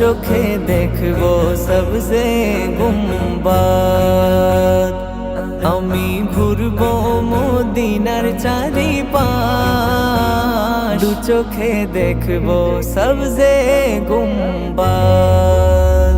চোখে দেখব সবসে গুম্বাদ। আমি ঘুরব মদিনার চারিপাশ। দু চোখে দেখব সবসে গুম্বাদ।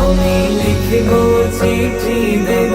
আমি লিখব চিঠি দেব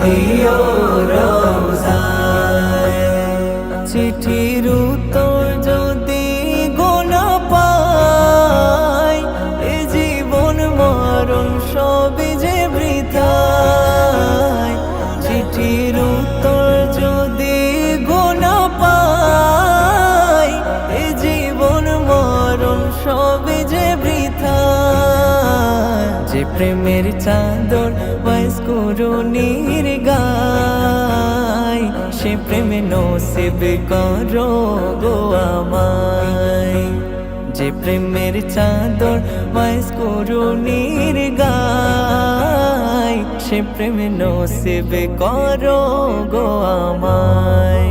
পৌঁছে দিও যে প্রেমের চাদর বয়স করুণীর গায়। সে প্রেমে নসিব করো গো আমায়। যে প্রেমের চাদর বয়স করুণীর গায়, সে প্রেমে নসিব করো গো আমায়।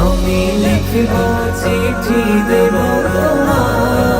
আমি লিখব চিঠি দেব তোমায়